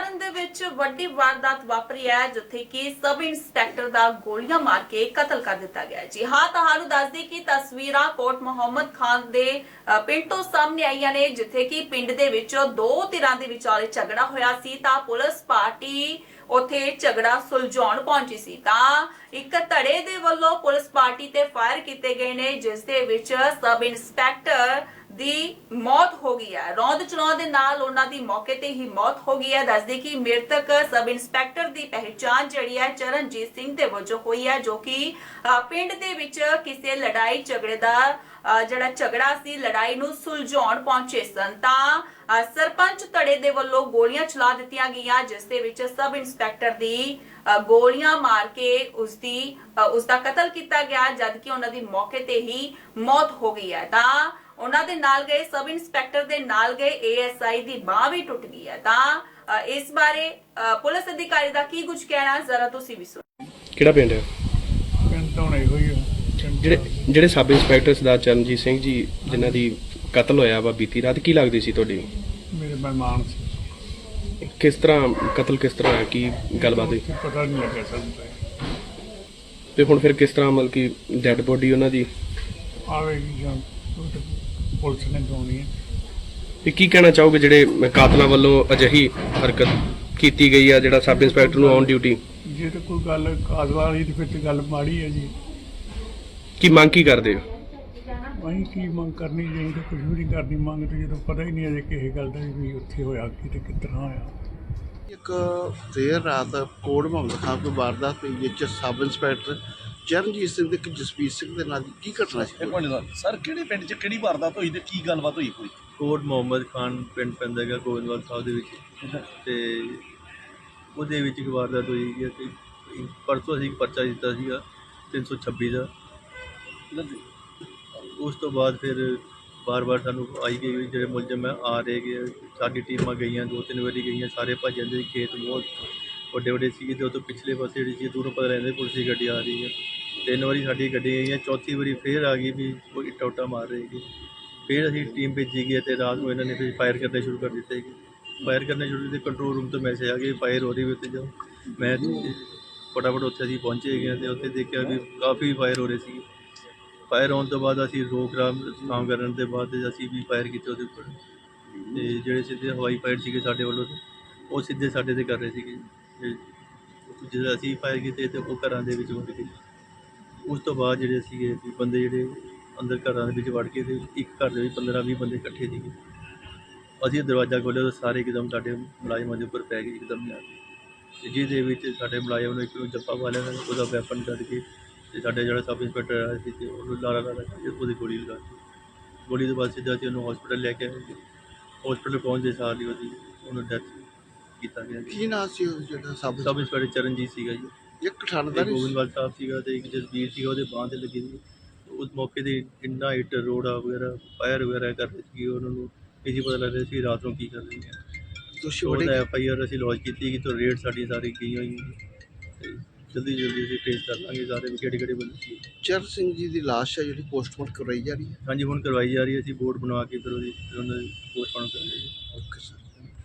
ਤਰਨਤਾਰਨ ਦੇ ਵਿੱਚ ਵੱਡੀ ਵਾਰਦਾਤ ਵਾਪਰੀ ਹੈ, ਜਿੱਥੇ ਕਿ ਸਬ ਇੰਸਪੈਕਟਰ ਦਾ ਗੋਲੀਆਂ ਮਾਰ ਕੇ ਕਤਲ ਕਰ ਦਿੱਤਾ ਗਿਆ ਜੀ ਹਾਂ, ਤੁਹਾਨੂੰ ਦੱਸਦੀ ਕਿ ਤਸਵੀਰਾਂ ਕੋਟ ਮੁਹੰਮਦ ਖਾਨ ਦੇ ਪਿੰਡ ਤੋਂ ਸਾਹਮਣੇ ਆਈਆਂ ਨੇ, ਜਿੱਥੇ ਕਿ ਪਿੰਡ ਦੇ ਵਿੱਚ ਦੋ ਧਿਰਾਂ ਦੇ ਵਿਚਾਲੇ ਝਗੜਾ ਹੋਇਆ ਸੀ ਤਾਂ ਪੁਲਿਸ ਪਾਰਟੀ ਉਥੇ ਝਗੜਾ ਸੁਲਝਾਉਣ ਪਹੁੰਚੀ ਸੀ। ਤਾਂ ਇੱਕ ਧੜੇ ਦੇ ਵੱਲੋਂ ਪੁਲਿਸ ਪਾਰਟੀ ਤੇ ਫਾਇਰ ਕੀਤੇ ਗਏ ਨੇ, ਜਿਸ ਦੇ ਵਿੱਚ ਸਬ ਇੰਸਪੈਕਟਰ ਦੀ ਮੌਤ ਹੋ ਗਈ ਹੈ। ਰੌਂਦ ਚਲਾਉਣ ਦੇ ਨਾਲ ਉਹਨਾਂ ਦੀ ਮੌਕੇ ਤੇ ਹੀ ਮੌਤ ਹੋ ਗਈ ਹੈ। ਦੱਸਦੇ ਕਿ ਮ੍ਰਿਤਕ ਸਬ ਇੰਸਪੈਕਟਰ ਦੀ ਪਹਿਚਾਣ ਜਿਹੜੀ ਹੈ ਚਰਨਜੀਤ ਸਿੰਘ ਦੇ ਵਜੋਂ ਹੋਈ ਹੈ, ਜੋ ਕਿ ਪਿੰਡ ਦੇ ਵਿੱਚ ਕਿਸੇ ਲੜਾਈ ਝਗੜੇ ਦਾ ਜਿਹੜਾ ਝਗੜਾ ਸੀ, ਲੜਾਈ ਨੂੰ ਸੁਲਝਾਉਣ ਪਹੁੰਚੇ ਸਨ। ਤਾਂ ਸਰਪੰਚ ਧੜੇ ਦੇ ਵੱਲੋਂ ਗੋਲੀਆਂ ਚਲਾ ਦਿੱਤੀਆਂ ਗਈਆਂ, ਜਿਸ ਦੇ ਵਿੱਚ ਸਬ ਇੰਸਪੈਕਟਰ ਦੀ ਗੋਲੀਆਂ ਮਾਰ ਕੇ ਉਸ ਦੀ ਉਸ ਦਾ ਕਤਲ ਕੀਤਾ ਗਿਆ, ਜਦਕਿ ਉਹਨਾਂ ਦੀ ਮੌਕੇ ਤੇ ਹੀ ਮੌਤ ਹੋ ਗਈ ਹੈ। ਤਾਂ ਉਹਨਾਂ ਦੇ ਨਾਲ ਗਏ ਸਬ ਇੰਸਪੈਕਟਰ ਦੇ ਨਾਲ ਗਏ ਏਐਸਆਈ ਦੀ ਬਾਹ ਵੀ ਟੁੱਟ ਗਈ ਹੈ। ਤਾਂ ਇਸ ਬਾਰੇ ਪੁਲਿਸ ਅਧਿਕਾਰੀ ਦਾ ਕੀ ਕੁਝ ਕਹਿਣਾ ਜ਼ਰਾ ਤੁਸੀਂ ਵੀ ਸੁਣੋ। ਕਿਹੜਾ ਪਿੰਡ ਹੈ? ਪਿੰਡ ਤੋਂ ਨਹੀਂ ਹੋਈ ਜਿਹੜੇ ਜਿਹੜੇ ਸਬ ਇੰਸਪੈਕਟਰ ਸਰਦਾਰ ਚਰਨਜੀਤ ਸਿੰਘ ਜੀ ਜਿਨ੍ਹਾਂ ਦੀ ਕਤਲ ਹੋਇਆ ਵਾ ਬੀਤੀ ਰਾਤ ਕੀ ਲੱਗਦੀ ਸੀ ਤੁਹਾਡੀ? ਮੇਰੇ ਮਹਿਮਾਨ ਸੀ। ਕਿਸ ਤਰ੍ਹਾਂ ਕਤਲ ਕਿਸ ਤਰ੍ਹਾਂ ਹੋਇਆ ਕੀ ਗੱਲਬਾਤ ਹੋਈ? ਪਤਾ ਨਹੀਂ ਲੱਗਿਆ ਸਾਨੂੰ ਤਾਂ। ਹੁਣ ਫਿਰ ਕਿਸ ਤਰ੍ਹਾਂ ਮਤਲਬ ਕਿ ਡੈੱਡ ਬੋਡੀ ਉਹਨਾਂ ਦੀ? ਆਵੇਗੀ ਜਾਂ ਪੁਲਿਸ ਨੇ ਦੋਣੀ ਹੈ। ਤੇ ਕੀ ਕਹਿਣਾ ਚਾਹੋਗੇ ਜਿਹੜੇ ਕਾਤਲਾਂ ਵੱਲੋਂ ਅਜਿਹੀ ਹਰਕਤ ਕੀਤੀ ਗਈ ਆ ਜਿਹੜਾ ਸਬ ਇੰਸਪੈਕਟਰ ਨੂੰ ਔਨ ਡਿਊਟੀ? ਜੇ ਤਾਂ ਕੋਈ ਗੱਲ ਕਾਜ਼ ਵਾਲੀ ਤੇ ਫਿਰ ਤੇ ਗੱਲ ਮਾੜੀ ਹੈ ਜੀ। ਕੀ ਮੰਗ ਕੀ ਕਰਦੇ ਹੋ? ਅਸੀਂ ਕੀ ਮੰਗ ਕਰਨੀ ਜੇ ਤਾਂ ਕੁਝ ਵੀ ਨਹੀਂ ਕਰਨੀ ਮੰਗ ਤੇ ਜਦੋਂ ਪਤਾ ਹੀ ਨਹੀਂ ਅਜੇ ਕਿਸੇ ਗੱਲ ਦਾ ਵੀ ਉੱਥੇ ਹੋਇਆ ਕੀ ਤੇ ਕਿਸ ਤਰ੍ਹਾਂ ਹੋਇਆ। ਇੱਕ ਦੇਰ ਰਾਤ ਕੋਟ ਮੁਹੰਮਦ ਖਾਨ ਕੋਈ ਵਾਰਦਾਤ ਹੋਈ ਜਿਸ 'ਚ ਸਬ ਇੰਸਪੈਕਟਰ ਚਰਨਜੀਤ ਸਿੰਘ ਤੇ ਇੱਕ ਜਸਪੀਰ ਸਿੰਘ ਦੇ ਨਾਲ ਕੀ ਘਟਨਾ ਸੀ? ਇੱਕ ਮਿੰਟ ਦਾ ਸਰ ਕਿਹੜੇ ਪਿੰਡ 'ਚ ਕਿਹੜੀ ਵਾਰਦਾਤ ਹੋਈ ਤੇ ਕੀ ਗੱਲਬਾਤ ਹੋਈ ਕੋਈ ਕੋਟ ਮੁਹੰਮਦ ਖਾਨ ਪਿੰਡ ਪੈਂਦਾ ਹੈਗਾ ਗੋਬਿੰਦਵਾਲ ਸਾਹਿਬ ਦੇ ਵਿੱਚ। ਤੇ ਉਹਦੇ ਵਿੱਚ ਇੱਕ ਵਾਰਦਾਤ ਹੋਈ ਕਿ ਅਸੀਂ ਪਰਸੋਂ ਅਸੀਂ ਇੱਕ ਪਰਚਾ ਦਿੱਤਾ ਸੀਗਾ 326 ਦਾ। ਉਸ ਤੋਂ ਬਾਅਦ ਫਿਰ ਬਾਰ-ਬਾਰ ਸਾਨੂੰ ਆਈ ਗਈ ਜਿਹੜੇ ਮੁਲਜ਼ਮ ਹੈ ਆ ਰਹੇ ਗਏ ਸਾਡੀ ਟੀਮਾਂ ਗਈਆਂ ਦੋ ਤਿੰਨ ਵਾਰੀ ਗਈਆਂ ਸਾਰੇ ਭੱਜ ਜਾਂਦੇ ਸੀ, ਖੇਤ ਬਹੁਤ ਵੱਡੇ ਵੱਡੇ ਸੀਗੇ ਤੇ ਉਹ ਤੋਂ ਪਿਛਲੇ ਪਾਸੇ ਜਿਹੜੀ ਸੀ, ਦੂਰੋਂ ਪਤਾ ਰਹਿੰਦੇ ਪੁਲਿਸ ਦੀ ਗੱਡੀ ਆ ਰਹੀ ਹੈ। ਤਿੰਨ ਵਾਰੀ ਸਾਡੀ ਗੱਡੀ ਗਈਆਂ ਚੌਥੀ ਵਾਰੀ ਫੇਰ ਆ ਗਈ ਵੀ ਕੋਈ ਇੱਟਾ ਉੱਟਾ ਮਾਰ ਰਹੀ ਹੈਗੀ। ਫਿਰ ਅਸੀਂ ਟੀਮ ਭੇਜੀ ਗਈ ਤੇ ਰਾਤ ਨੂੰ ਇਹਨਾਂ ਨੇ ਫਿਰ ਫਾਇਰ ਕਰਨੇ ਸ਼ੁਰੂ ਕਰ ਦਿੱਤੇ ਕਿ ਫਾਇਰ ਕਰਨੇ ਸ਼ੁਰੂ ਕੀਤੇ, ਕੰਟਰੋਲ ਰੂਮ ਤੋਂ ਮੈਸੇਜ ਆ ਗਿਆ ਫਾਇਰ ਹੋ ਰਹੀ ਵੀ ਉੱਥੇ ਜਾਓ। ਮੈਂ ਫਟਾਫਟ ਉੱਥੇ ਅਸੀਂ ਪਹੁੰਚੇ ਗਏ ਤੇ ਉੱਥੇ ਦੇਖਿਆ ਵੀ ਕਾਫੀ ਫਾਇਰ ਹੋ ਰਹੇ ਸੀ। ਫਾਇਰ ਹੋਣ ਤੋਂ ਬਾਅਦ ਅਸੀਂ ਰੋਕ ਰਾਮ ਕੰਮ ਕਰਨ ਦੇ ਬਾਅਦ ਅਸੀਂ ਵੀ ਫਾਇਰ ਕੀਤੇ ਉਹਦੇ ਉੱਪਰ। ਤੇ ਜਿਹੜੇ ਸਿੱਧੇ ਹਵਾਈ ਫਾਇਰ ਸੀਗੇ ਸਾਡੇ ਵੱਲੋਂ ਤੇ ਉਹ ਸਿੱਧੇ ਸਾਡੇ ਤੇ ਕਰ ਰਹੇ ਸੀਗੇ। ਤੇ ਜਦੋਂ ਅਸੀਂ ਫਾਇਰ ਕੀਤੇ ਤੇ ਉਹ ਘਰਾਂ ਦੇ ਵਿੱਚ ਵੜ ਗਏ। ਉਸ ਤੋਂ ਬਾਅਦ ਜਿਹੜੇ ਸੀਗੇ ਵੀ ਬੰਦੇ ਜਿਹੜੇ ਅੰਦਰ ਘਰਾਂ ਦੇ ਵਿੱਚ ਵੜ ਕੇ ਤੇ ਇੱਕ ਘਰ ਦੇ ਵਿੱਚ 15 20 ਬੰਦੇ ਇਕੱਠੇ ਸੀਗੇ। ਅਸੀਂ ਦਰਵਾਜ਼ਾ ਖੋਲ੍ਹਿਆ ਤਾਂ ਸਾਰੇ ਇੱਕਦਮ ਸਾਡੇ ਮੁਲਾਜ਼ਮਾਂ ਦੇ ਉੱਪਰ ਪੈ ਗਏ, ਇੱਕਦਮ ਹੀ ਕੇ ਤੇ ਜਿਹਦੇ ਵਿੱਚ ਸਾਡੇ ਮੁਲਾਜ਼ਮ ਨੂੰ ਇੱਕ ਨੂੰ ਜੱਫਾ ਪਾ ਲਿਆ ਉਹਦਾ ਵੈਪਨ ਕੱਢ ਕੇ ਤੇ ਸਾਡੇ ਜਿਹੜਾ ਸਬ ਇੰਸਪੈਕਟਰ ਆਇਆ ਸੀ ਤੇ ਉਹਨੂੰ ਲਾਰਾ ਲਾਰਾ ਕਰਕੇ ਉਹਦੀ ਗੋਲੀ ਲਗਾ ਦਿੱਤੀ। ਗੋਲੀ ਤੋਂ ਬਾਅਦ ਸਿੱਧਾ ਅਸੀਂ ਉਹਨੂੰ ਹਸਪੀਟਲ ਲੈ ਕੇ ਆਏ। ਹਸਪੀਟਲ ਪਹੁੰਚਦੇ ਸਾਰ ਹੀ ਉਹਦੀ, ਉਹਨੂੰ ਡੈਥ ਕੀਤਾ ਗਿਆ ਕੀ ਨਾਂ ਸੀ ਉਹ ਜਿਹੜਾ ਸਬ ਸਬ ਇੰਸਪੈਕਟਰ ਚਰਨਜੀਤ ਸੀਗਾ ਜੀ। ਇੱਕ ਤੇ ਠਾਣਦਾਰ ਗੋਬਿੰਦਵਾਲ ਸਾਹਿਬ ਸੀਗਾ ਤੇ ਇੱਕ ਜਸਬੀਰ ਸੀਗਾ ਉਹਦੇ ਬਾਂਹ ਤੇ ਲੱਗੀ ਸੀ। ਉਸ ਮੌਕੇ ਤੇ ਇੰਨਾ ਇੱਟ ਰੋੜਾ ਵਗੈਰਾ ਫਾਇਰ ਵਗੈਰਾ ਕਰ ਰਹੇ ਸੀ ਉਹਨਾਂ ਨੂੰ। ਇਹ ਜੀ ਪਤਾ ਲੱਗ ਰਿਹਾ ਸੀ ਰਾਤ ਨੂੰ ਕੀ ਕਰ ਰਹੇ ਨੇ। ਦੋਸ਼ੀ ਉਹਦਾ ਐਫ ਆਈ ਆਰ ਅਸੀਂ ਲੌਂਚ ਕੀਤੀ ਕਿ ਤੋਂ ਰੇਡ ਸਾਡੀ ਸਾਰੀ ਗਈਆਂ ਹੋਈਆਂ ਤੇ ਜਲਦੀ ਜਲਦੀ ਅਸੀਂ ਟ੍ਰੇਸ ਕਰ ਲਾਂਗੇ ਸਾਰੇ ਵੀ ਕਿਹੜੇ ਕਿਹੜੇ ਬੰਦੇ ਸੀ। ਚਰਨ ਸਿੰਘ ਜੀ ਦੀ ਲਾਸ਼ ਹੈ ਜਿਹੜੀ ਪੋਸਟਮਾਰਟਮ ਕਰਵਾਈ ਜਾ ਰਹੀ ਹੈ? ਹਾਂਜੀ ਹੁਣ ਕਰਵਾਈ ਜਾ ਰਹੀ ਹੈ। ਅਸੀਂ ਬੋਰਡ ਬਣਾ ਕੇ ਫਿਰ ਉਹਦੀ ਉਹਨਾਂ ਦੀ ਪੋਸਟਮਾਰਟਮ ਕਰਾਂਗੇ ਓਕੇ ਸਰ